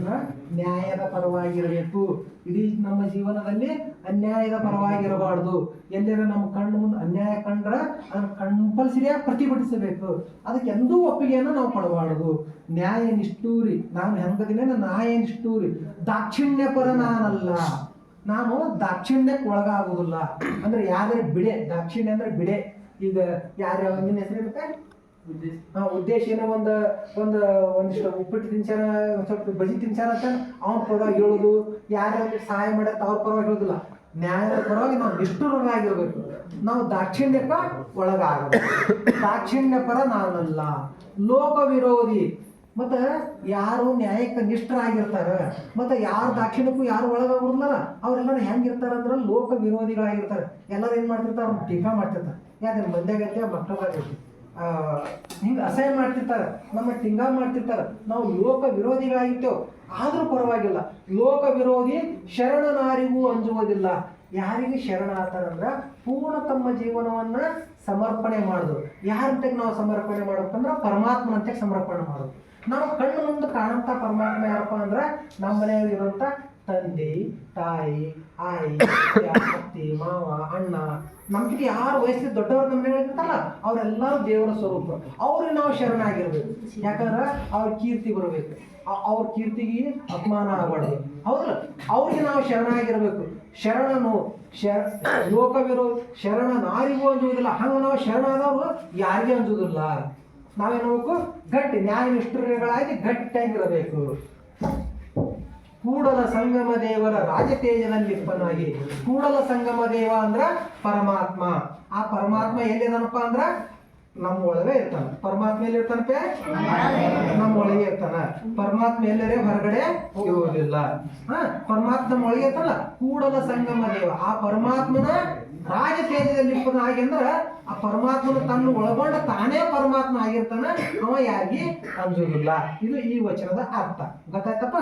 ಅಂದ್ರ ನ್ಯಾಯದ ಪರವಾಗಿರಬೇಕು. ಇಡೀ ನಮ್ಮ ಜೀವನದಲ್ಲಿ ಅನ್ಯಾಯದ ಪರವಾಗಿರಬಾರ್ದು. ಎಲ್ಲರ ನಮ್ಮ ಕಣ್ಣು ಮುಂದೆ ಅನ್ಯಾಯ ಕಂಡ್ರೆ ಅದನ್ನ ಕಂಪಲ್ಸರಿಯಾಗಿ ಪ್ರತಿಭಟಿಸಬೇಕು. ಅದಕ್ಕೆ ಎಂದೂ ಒಪ್ಪಿಗೆಯನ್ನು ನಾವು ಪಡಬಾರದು. ನ್ಯಾಯ ನಿಷ್ಠೂರಿ. ನಾನು ಹೆಂಗದಿನ ನ್ಯಾಯ ನಿಷ್ಠೂರಿ. ದಾಕ್ಷಿಣ್ಯ ಪರ ನಾನಲ್ಲ. ನಾನು ದಾಕ್ಷಿಣ್ಯಕ್ಕೆ ಒಳಗಾಗುವುದಿಲ್ಲ. ಅಂದ್ರೆ ಯಾರೇ ಬಿಡೆ. ದಾಕ್ಷಿಣ್ಯ ಅಂದ್ರೆ ಬಿಡೆ. ಈಗ ಯಾರ್ಯಾವ ನಿನ್ನ ಹೆಸರು ಹಾ ಉದ್ದೇಶ ಏನೋ ಒಂದು ಒಂದು ಒಂದಿಷ್ಟು ಉಪ್ಪಿಟ್ಟು ತಿನ್ಸಾರ ಒಂದ್ ಸ್ವಲ್ಪ ಬಜಿ ತಿನ್ಸಾರ ಅಂತ ಅವ್ನ ಪರವಾಗಿ ಹೇಳೋದು ಯಾರ್ಯಾರು ಸಹಾಯ ಮಾಡತ್ತ ಅವ್ರ ಪರವಾಗಿ ಹೇಳೋದಿಲ್ಲ. ನ್ಯಾಯದ ಪರವಾಗಿ ನಾವು ನಿಷ್ಠುರರಾಗಿರ್ಬೇಕು ನಾವು ದಾಕ್ಷಿಣ್ಯಕ್ಕ ಒಳಗಾಗಬೇಕು. ದಾಕ್ಷಿಣ್ಯ ಪರ ನಾನಲ್ಲ. ಲೋಕ ವಿರೋಧಿ. ಮತ್ತ ಯಾರು ನ್ಯಾಯಕ್ಕೆ ನಿಷ್ಠರಾಗಿರ್ತಾರ ಮತ್ತೆ ಯಾರು ದಾಕ್ಷಿಣ್ಯಕ್ಕೂ ಯಾರು ಒಳಗಾಗೋದಿಲ್ಲ ಅವರೆಲ್ಲರೂ ಹೆಂಗಿರ್ತಾರ ಅಂದ್ರೆ ಲೋಕ ವಿರೋಧಿಗಳಾಗಿರ್ತಾರೆ. ಎಲ್ಲರೂ ಏನ್ ಮಾಡ್ತಿರ್ತಾರೆ ಅವ್ರು ಟೀಕಾ ಮಾಡ್ತಿರ್ತಾರೆ. ಯಾಕಂದ್ರೆ ಮಂದ್ಯಾಗೈತೆ ಮಕ್ಕಳಾಗೈತಿ. ಆ, ಹಿಂಗೆ ಅಸಹ್ಯ ಮಾಡ್ತಿರ್ತಾರೆ ನಮ್ಮ ಟಿಂಗ ಮಾಡ್ತಿರ್ತಾರೆ. ನಾವು ಲೋಕ ವಿರೋಧಿಗಳಾಗಿರ್ತೇವೆ, ಆದರೂ ಪರವಾಗಿಲ್ಲ. ಲೋಕ ವಿರೋಧಿ ಶರಣನಾರಿಗೂ ಅಂಜುವುದಿಲ್ಲ. ಯಾರಿಗೆ ಶರಣ ಆತಾರಂದ್ರ ಪೂರ್ಣ ತಮ್ಮ ಜೀವನವನ್ನ ಸಮರ್ಪಣೆ ಮಾಡುದು. ಯಾರಂತೆಗೆ ನಾವು ಸಮರ್ಪಣೆ ಮಾಡ್ಬೇಕಂದ್ರ ಪರಮಾತ್ಮನಂತೆ ಸಮರ್ಪಣೆ ಮಾಡೋದು. ನಾವು ಕಣ್ಣು ಮುಂದೆ ಕಾಣಂತ ಪರಮಾತ್ಮ ಯಾರಪ್ಪ ಅಂದ್ರೆ ನಮ್ಮ ಮನೆಯಲ್ಲಿ ಇರುವಂತ ತಂದೆ, ತಾಯಿ, ಆಯಿ, ಅತ್ತಿ ಮಾವ, ಅಣ್ಣ ನಮ್ಗೆ ಯಾರು ವಯಸ್ಸು ದೊಡ್ಡವರು ನಮ್ಮ ಹೇಳ್ತಾರಲ್ಲ ಅವರೆಲ್ಲರೂ ದೇವರ ಸ್ವರೂಪ. ಅವ್ರಿಗೆ ನಾವು ಶರಣಾಗಿರ್ಬೇಕು. ಯಾಕಂದ್ರೆ ಅವ್ರ ಕೀರ್ತಿ ಬರಬೇಕು. ಅವ್ರ ಕೀರ್ತಿಗೆ ಅಪಮಾನ ಆಗಬಾರ್ದು. ಹೌದಲ್ಲ? ಅವ್ರಿಗೆ ನಾವು ಶರಣಾಗಿರ್ಬೇಕು. ಶರಣನು ಶರ, ಲೋಕವಿರೋ, ಶರಣ ನಾರಿಗೂ ಅಂಜುವುದಿಲ್ಲ. ಹಂಗ ನಾವು ಶರಣ ಆದವರು ಯಾರಿಗೆ ಅಂಜುವುದಿಲ್ಲ. ನಾವೇನಬೇಕು ಗಟ್ಟಿ ನ್ಯಾಯ ನಿಷ್ಠುರಗಳಾಗಿ ಗಟ್ಟಿಯಾಗಿರಬೇಕು ಕೂಡಲ ಸಂಗಮ ದೇವರ ರಾಜತೇಜದಲ್ಲಿಪ್ಪನಾಗಿ ಕೂಡಲ ಸಂಗಮ ದೇವ ಅಂದ್ರ ಪರಮಾತ್ಮ. ಆ ಪರಮಾತ್ಮ ಎಲ್ಲಿದಾನಪ್ಪ ಅಂದ್ರ? ನಮ್ಮ ಒಳಗೆ ಇರ್ತಾನ. ಪರಮಾತ್ಮ ಎಲ್ಲಿ ಇರ್ತಾನಪ್ಪ ನಮ್ಮ ಇರ್ತಾನ. ಪರಮಾತ್ಮ ಎಲ್ಲರೇ ಹೊರಗಡೆ ಇರುವುದಿಲ್ಲ ಹ? ಪರಮಾತ್ಮ ಒಳಗೆ ಇರ್ತಾನ ಕೂಡಲ ಸಂಗಮ ದೇವ. ಆ ಪರಮಾತ್ಮನ ರಾಜ ತೇಜದಲ್ಲಿ ಆಗಿ ಅಂದ್ರ ಆ ಪರಮಾತ್ಮನ ತನ್ನ ಒಳಗೊಂಡ ತಾನೇ ಪರಮಾತ್ಮ ಆಗಿರ್ತಾನ. ಅವ ಯಾರಿಗೆ? ಅಂಜುದಿಲ್ಲ. ಇದು ಈ ವಚನದ ಅರ್ಥ. ಗೊತ್ತಾಯ್ತಪ್ಪ?